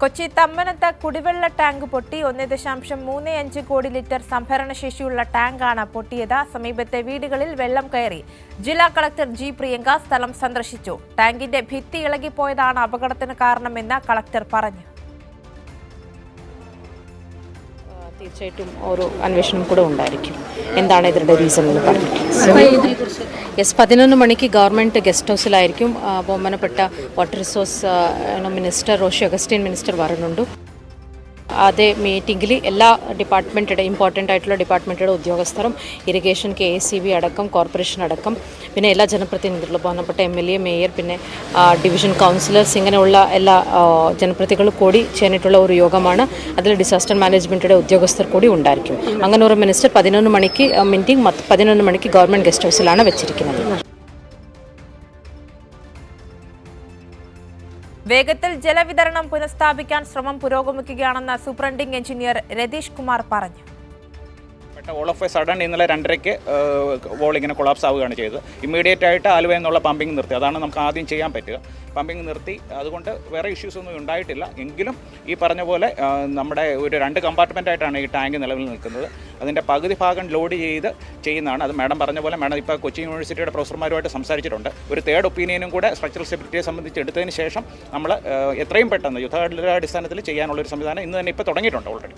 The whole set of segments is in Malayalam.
കൊച്ചി തമ്മനത്ത് കുടിവെള്ള ടാങ്ക് പൊട്ടി ഒന്ന് ദശാംശം മൂന്ന് അഞ്ച് കോടി ലിറ്റർ സംഭരണ ശേഷിയുള്ള ടാങ്കാണ് പൊട്ടിയത്. സമീപത്തെ വീടുകളിൽ വെള്ളം കയറി. ജില്ലാ കളക്ടർ ജി പ്രിയങ്ക സ്ഥലം സന്ദർശിച്ചു. ടാങ്കിന്റെ ഭിത്തി ഇളകിപ്പോയതാണ് അപകടത്തിന് കാരണമെന്ന് കളക്ടർ പറഞ്ഞു. തീർച്ചയായിട്ടും ഒരു അന്വേഷണം കൂടെ ഉണ്ടായിരിക്കും. എന്താണ് ഇതിന്റെ റീസൺ എന്ന് പറഞ്ഞിട്ട്? യെസ് പതിനൊന്ന് മണിക്ക് ഗവൺമെന്റ് ഗസ്റ്റ് ഹൗസിലായിരിക്കും ബഹുമാനപ്പെട്ട water resource minister Roshi Augustine minister വരുന്നുണ്ട്. അതേ മീറ്റിംഗിൽ എല്ലാ ഡിപ്പാർട്ട്മെന്റുടെ ഇമ്പോർട്ടന്റ് ആയിട്ടുള്ള ഡിപ്പാർട്ട്മെന്റുടെ ഉദ്യോഗസ്ഥരും irrigation K S C B അടക്കം കോർപ്പറേഷൻ അടക്കം പിന്നെ എല്ലാ ജനപ്രതിനിധികളും ബന്ധപ്പെട്ട എം എൽ എ മേയർ പിന്നെ ഡിവിഷൻ കൗൺസിലേഴ്സ് ഇങ്ങനെയുള്ള എല്ലാ ആ, ജനപ്രതിനിധികളും കൂടി ചേർന്നിട്ടുള്ള ഒരു യോഗമാണ്. അതിൽ ഡിസാസ്റ്റർ മാനേജ്മെന്റിന്റെ ഉദ്യോഗസ്ഥർ കൂടി ഉണ്ടായിരിക്കും. അങ്ങനെ ഒരു മിനിസ്റ്റർ പതിനൊന്ന് മണിക്ക് മീറ്റിംഗ് പതിനൊന്ന് മണിക്ക് ഗവൺമെന്റ് ഗസ്റ്റ് ഹൗസിലാണ് വെച്ചിരിക്കുന്നത്. വേഗത്തിൽ ജലവിതരണം പുനഃസ്ഥാപിക്കാൻ ശ്രമം പുരോഗമിക്കുകയാണെന്ന് സൂപ്രണ്ടിംഗ് എഞ്ചിനീയർ രതീഷ് കുമാർ പറഞ്ഞു. ഓൾ ഓഫ് എ സഡൻ ഇന്നലെ രണ്ടരയ്ക്ക് വോൾ ഇങ്ങനെ കൊളാപ്സ് ആവുകയാണ് ചെയ്തത്. ഇമ്മീഡിയറ്റ് ആയിട്ട് ആലുവയിൽ നിന്നുള്ള പമ്പിംഗ് നിർത്തി. അതാണ് നമുക്ക് ആദ്യം ചെയ്യാൻ പറ്റുക. പമ്പിംഗ് നിർത്തി. അതുകൊണ്ട് വേറെ ഇഷ്യൂസ് ഒന്നും ഉണ്ടായിട്ടില്ല. എങ്കിലും ഈ പറഞ്ഞ പോലെ നമ്മുടെ ഒരു രണ്ട് കമ്പാർട്ട്മെന്റ് ആയിട്ടാണ് ഈ ടാങ്ക് നിലവിൽ നിൽക്കുന്നത്. അതിന്റെ പകുതി ഭാഗം ലോഡ് ചെയ്ത് ചെയ്യുന്നതാണ്. അത് മാഡം പറഞ്ഞ പോലെ മാഡം ഇപ്പോൾ കൊച്ചി യൂണിവേഴ്സിറ്റിയുടെ പ്രൊഫസർമാരുമായിട്ട് സംസാരിച്ചിട്ടുണ്ട്. ഒരു തേർഡ് ഒപ്പീനിയനും കൂടെ സ്ട്രക്ചറൽ സ്റ്റെബിലിറ്റിയെ സംബന്ധിച്ച് എടുത്തതിന് ശേഷം നമ്മൾ എത്രയും പെട്ടെന്ന് യുദ്ധാടിസ്ഥാനത്തിൽ ചെയ്യാനുള്ളൊരു സംവിധാനം ഇന്ന് തന്നെ ഇപ്പോൾ തുടങ്ങിയിട്ടുണ്ട് ഓൾറെഡി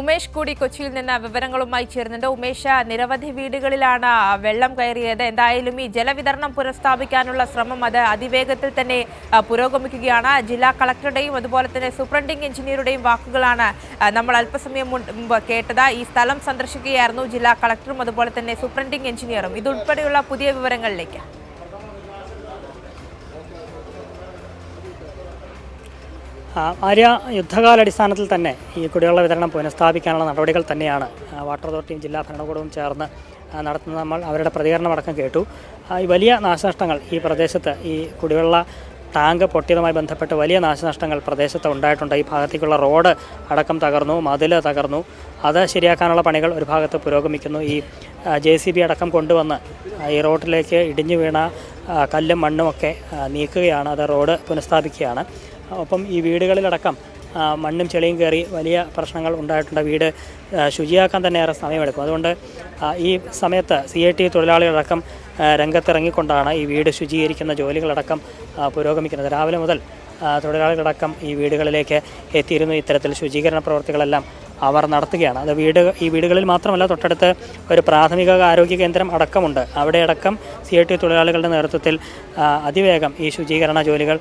ഉമേഷ് കൂടി കൊച്ചിയിൽ നിന്ന് വിവരങ്ങളുമായി ചേരുന്നുണ്ട്. ഉമേഷ നിരവധി വീടുകളിലാണ് വെള്ളം കയറിയത്. എന്തായാലും ഈ ജലവിതരണം പുനഃസ്ഥാപിക്കാനുള്ള ശ്രമം അത് അതിവേഗത്തിൽ തന്നെ പുരോഗമിക്കുകയാണ്. ജില്ലാ കളക്ടറുടെയും അതുപോലെ തന്നെ സൂപ്രണ്ടിംഗ് എഞ്ചിനീയറുടെയും വാക്കുകളാണ് നമ്മൾ അല്പസമയം മുൻപ് കേട്ടത്. ഈ സ്ഥലം സന്ദർശിക്കുകയായിരുന്നു ജില്ലാ കളക്ടറും അതുപോലെ തന്നെ സൂപ്രണ്ടിംഗ് എഞ്ചിനീയറും. ഇതുൾപ്പെടെയുള്ള പുതിയ വിവരങ്ങളിലേക്ക്. ആര്യ യുദ്ധകാലാടിസ്ഥാനത്തിൽ തന്നെ ഈ കുടിവെള്ള വിതരണം പുനഃസ്ഥാപിക്കാനുള്ള നടപടികൾ തന്നെയാണ്. വാട്ടർ അതോറിറ്റിയും ജില്ലാ ഭരണകൂടവും ചേർന്ന് നടത്തുന്ന നമ്മൾ അവരുടെ പ്രതികരണമടക്കം കേട്ടു. ഈ വലിയ നാശനഷ്ടങ്ങൾ ഈ പ്രദേശത്ത് ഈ കുടിവെള്ള ടാങ്ക് പൊട്ടിയതുമായി ബന്ധപ്പെട്ട് വലിയ നാശനഷ്ടങ്ങൾ പ്രദേശത്ത് ഉണ്ടായിട്ടുണ്ട്. ഈ ഭാഗത്തേക്കുള്ള റോഡ് അടക്കം തകർന്നു മതിൽ തകർന്നു. അത് ശരിയാക്കാനുള്ള പണികൾ ഒരു ഭാഗത്ത് പുരോഗമിക്കുന്നു. ഈ ജെ സി ബി അടക്കം കൊണ്ടുവന്ന് ഈ റോഡിലേക്ക് ഇടിഞ്ഞു വീണ കല്ലും മണ്ണുമൊക്കെ നീക്കുകയാണ്. അത് റോഡ് പുനഃസ്ഥാപിക്കുകയാണ്. ഒപ്പം ഈ വീടുകളിലടക്കം മണ്ണും ചെളിയും കയറി വലിയ പ്രശ്നങ്ങൾ ഉണ്ടായിട്ടുണ്ട്. വീട് ശുചിയാക്കാൻ തന്നെ ഏറെ സമയമെടുക്കും. അതുകൊണ്ട് ഈ സമയത്ത് സി ഐ ടി തൊഴിലാളികളടക്കം രംഗത്തിറങ്ങിക്കൊണ്ടാണ് ഈ വീട് ശുചീകരിക്കുന്ന ജോലികളടക്കം പുരോഗമിക്കുന്നത്. രാവിലെ മുതൽ തൊഴിലാളികളടക്കം ഈ വീടുകളിലേക്ക് എത്തിയിരുന്നു. ഇത്തരത്തിൽ ശുചീകരണ പ്രവർത്തികളെല്ലാം അവർ നടത്തുകയാണ്. അത് വീട് ഈ വീടുകളിൽ മാത്രമല്ല തൊട്ടടുത്ത് ഒരു പ്രാഥമിക ആരോഗ്യ കേന്ദ്രം അടക്കമുണ്ട്. അവിടെ അടക്കം സി ഐ ടി തൊഴിലാളികളുടെ നേതൃത്വത്തിൽ അതിവേഗം ഈ ശുചീകരണ ജോലികൾ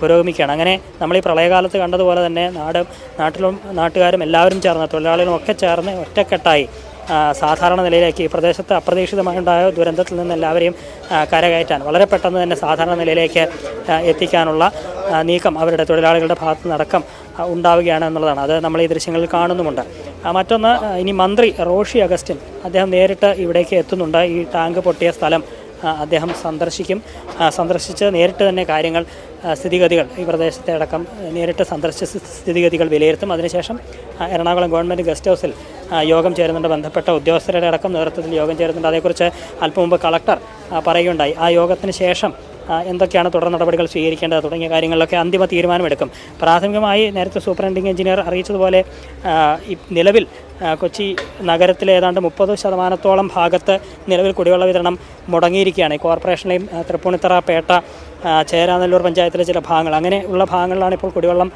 പുരോഗമിക്കുകയാണ്. അങ്ങനെ നമ്മൾ ഈ പ്രളയകാലത്ത് കണ്ടതുപോലെ തന്നെ നാട് നാട്ടിലും നാട്ടുകാരും എല്ലാവരും ചേർന്ന് തൊഴിലാളികളും ഒക്കെ ചേർന്ന് ഒറ്റക്കെട്ടായി സാധാരണ നിലയിലേക്ക് ഈ പ്രദേശത്ത് അപ്രതീക്ഷിതമായുണ്ടായ ദുരന്തത്തിൽ നിന്ന് എല്ലാവരെയും കരകയറ്റാൻ വളരെ പെട്ടെന്ന് തന്നെ സാധാരണ നിലയിലേക്ക് എത്തിക്കാനുള്ള നീക്കം അവരുടെ തൊഴിലാളികളുടെ ഭാഗത്തു നിന്നടക്കം ഉണ്ടാവുകയാണ് എന്നുള്ളതാണ്. അത് നമ്മൾ ഈ ദൃശ്യങ്ങളിൽ കാണുന്നുമുണ്ട്. മറ്റൊന്ന് ഇനി മന്ത്രി റോഷി അഗസ്റ്റിൻ അദ്ദേഹം നേരിട്ട് ഇവിടേക്ക് എത്തുന്നുണ്ട്. ഈ ടാങ്ക് പൊട്ടിയ സ്ഥലം അദ്ദേഹം സന്ദർശിക്കും. സന്ദർശിച്ച് നേരിട്ട് തന്നെ കാര്യങ്ങൾ സ്ഥിതിഗതികൾ ഈ പ്രദേശത്തെ അടക്കം നേരിട്ട് സന്ദർശിച്ച് സ്ഥിതിഗതികൾ വിലയിരുത്തും. അതിനുശേഷം എറണാകുളം ഗവൺമെന്റ് ഗസ്റ്റ് ഹൗസിൽ യോഗം ചേരുന്നുണ്ട്. ബന്ധപ്പെട്ട ഉദ്യോഗസ്ഥരുടെ അടക്കം നേതൃത്വത്തിൽ യോഗം ചേരുന്നുണ്ട്. അതേക്കുറിച്ച് അല്പം മുമ്പ് കളക്ടർ പറയുകയുണ്ടായി. ആ യോഗത്തിന് ശേഷം എന്തൊക്കെയാണ് തുടർ നടപടികൾ സ്വീകരിക്കേണ്ടത് തുടങ്ങിയ കാര്യങ്ങളിലൊക്കെ അന്തിമ തീരുമാനമെടുക്കും. പ്രാഥമികമായി നേരത്തെ സൂപ്രണ്ടിംഗ് എഞ്ചിനീയർ അറിയിച്ചതുപോലെ നിലവിൽ കൊച്ചി നഗരത്തിലെ ഏതാണ്ട് മുപ്പത് ശതമാനത്തോളം ഭാഗത്ത് നിലവിൽ കുടിവെള്ള വിതരണം മുടങ്ങിയിരിക്കുകയാണ്. ഈ കോർപ്പറേഷനിലെയും തൃപ്പൂണിത്തറ പേട്ട ചേരാനല്ലൂർ പഞ്ചായത്തിലെ ചില ഭാഗങ്ങൾ അങ്ങനെ ഉള്ള ഭാഗങ്ങളിലാണ് ഇപ്പോൾ കുടിവെള്ളം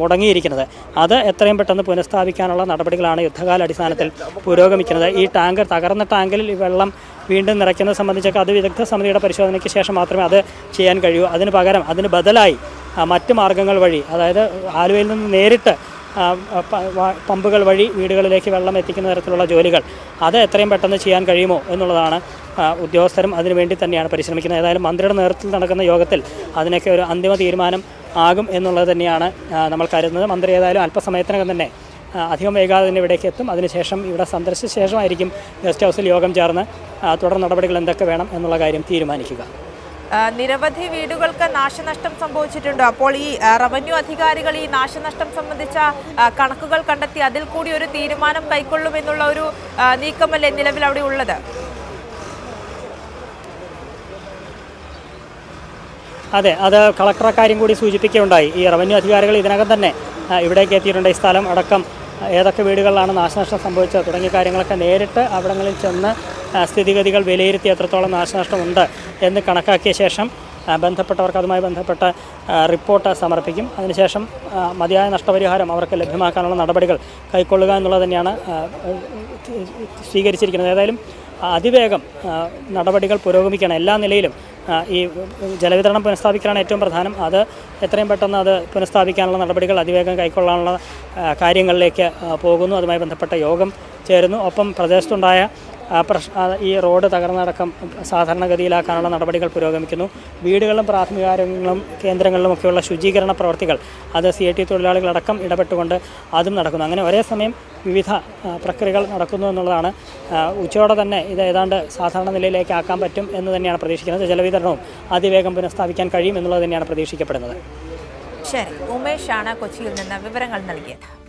മുടങ്ങിയിരിക്കുന്നത്. അത് എത്രയും പെട്ടെന്ന് പുനഃസ്ഥാപിക്കാനുള്ള നടപടികളാണ് യുദ്ധകാല അടിസ്ഥാനത്തിൽ പുരോഗമിക്കുന്നത്. ഈ ടാങ്കർ തകർന്ന ടാങ്കിൽ ഈ വെള്ളം വീണ്ടും നിറയ്ക്കുന്നത് സംബന്ധിച്ചൊക്കെ അത് വിദഗ്ധ സമിതിയുടെ പരിശോധനയ്ക്ക് ശേഷം മാത്രമേ അത് ചെയ്യാൻ കഴിയൂ. അതിന് പകരം അതിന് ബദലായി മറ്റ് മാർഗങ്ങൾ വഴി അതായത് ആലുവയിൽ നിന്ന് നേരിട്ട് പമ്പുകൾ വഴി വീടുകളിലേക്ക് വെള്ളം എത്തിക്കുന്ന തരത്തിലുള്ള ജോലികൾ അത് എത്രയും പെട്ടെന്ന് ചെയ്യാൻ കഴിയുമോ എന്നുള്ളതാണ് ഉദ്യോഗസ്ഥരും അതിനുവേണ്ടി തന്നെയാണ് പരിശ്രമിക്കുന്നത്. ഏതായാലും മന്ത്രിയുടെ നേതൃത്വത്തിൽ നടക്കുന്ന യോഗത്തിൽ അതിനൊക്കെ ഒരു അന്തിമ തീരുമാനം ആകും എന്നുള്ളത് തന്നെയാണ് നമ്മൾ കരുതുന്നത്. മന്ത്രി ഏതായാലും അല്പസമയത്തിനകം തന്നെ അധികം വൈകാതെ തന്നെ ഇവിടേക്ക് എത്തും. അതിനുശേഷം ഇവിടെ സന്ദർശിച്ച ശേഷമായിരിക്കും ഗസ്റ്റ് ഹൗസിൽ യോഗം ചേർന്ന് തുടർ നടപടികൾ എന്തൊക്കെ വേണം എന്നുള്ള കാര്യം തീരുമാനിക്കുക. നിരവധി വീടുകൾക്ക് നാശനഷ്ടം സംഭവിച്ചിട്ടുണ്ട്. അപ്പോൾ ഈ റവന്യൂ അധികാരികൾ ഈ നാശനഷ്ടം സംബന്ധിച്ച കണക്കുകൾ കണ്ടെത്തി അതിൽ കൂടി ഒരു തീരുമാനം കൈക്കൊള്ളുമെന്നുള്ള ഒരു നീക്കമല്ലേ നിലവിൽ അവിടെ ഉള്ളത്? അതെ അത് കളക്ടർ കാര്യം കൂടി സൂചിപ്പിക്കുകയുണ്ടായി. ഈ റവന്യൂ അധികാരികൾ ഇതിനകം തന്നെ ഇവിടേക്ക് എത്തിയിട്ടുണ്ട്. ഈ സ്ഥലം അടക്കം ഏതൊക്കെ വീടുകളിലാണ് നാശനഷ്ടം സംഭവിച്ചത് തുടങ്ങിയ കാര്യങ്ങളൊക്കെ നേരിട്ട് അവിടങ്ങളിൽ ചെന്ന് സ്ഥിതിഗതികൾ വിലയിരുത്തി എത്രത്തോളം നാശനഷ്ടമുണ്ട് എന്ന് കണക്കാക്കിയ ശേഷം ബന്ധപ്പെട്ടവർക്ക് അതുമായി ബന്ധപ്പെട്ട റിപ്പോർട്ട് സമർപ്പിക്കും. അതിനുശേഷം മതിയായ നഷ്ടപരിഹാരം അവർക്ക് ലഭ്യമാക്കാനുള്ള നടപടികൾ കൈക്കൊള്ളുക എന്നുള്ളത് തന്നെയാണ് സ്വീകരിച്ചിരിക്കുന്നത്. ഏതായാലും അതിവേഗം നടപടികൾ പുരോഗമിക്കണം എല്ലാ നിലയിലും ഈ ജലവിതരണം പുനഃസ്ഥാപിക്കലാണ് ഏറ്റവും പ്രധാനം. അത് എത്രയും പെട്ടെന്ന് അത് പുനഃസ്ഥാപിക്കാനുള്ള നടപടികൾ അതിവേഗം കൈക്കൊള്ളാനുള്ള കാര്യങ്ങളിലേക്ക് പോകുന്നു. അതുമായി ബന്ധപ്പെട്ട യോഗം ചേരുന്നു. ഒപ്പം പ്രദേശത്തുണ്ടായ പ്രശ് ഈ റോഡ് തകർന്നടക്കം സാധാരണഗതിയിലാക്കാനുള്ള നടപടികൾ പുരോഗമിക്കുന്നു. വീടുകളിലും പ്രാഥമികാരോഗ്യങ്ങളും കേന്ദ്രങ്ങളിലുമൊക്കെയുള്ള ശുചീകരണ പ്രവർത്തികൾ അത് സി ഐ ടി തൊഴിലാളികളടക്കം ഇടപെട്ടുകൊണ്ട് അതും നടക്കുന്നു. അങ്ങനെ ഒരേ സമയം വിവിധ പ്രക്രിയകൾ നടക്കുന്നു എന്നുള്ളതാണ്. ഉച്ചയോടെ തന്നെ ഇത് ഏതാണ്ട് സാധാരണ നിലയിലേക്ക് ആക്കാൻ പറ്റും എന്ന് തന്നെയാണ് പ്രതീക്ഷിക്കുന്നത്. ജലവിതരണവും അതിവേഗം പുനഃസ്ഥാപിക്കാൻ കഴിയും എന്നുള്ളത് തന്നെയാണ് പ്രതീക്ഷിക്കപ്പെടുന്നത്. ശരി. ഉമേഷാണ് കൊച്ചിയിൽ നിന്ന് വിവരങ്ങൾ നൽകിയത്.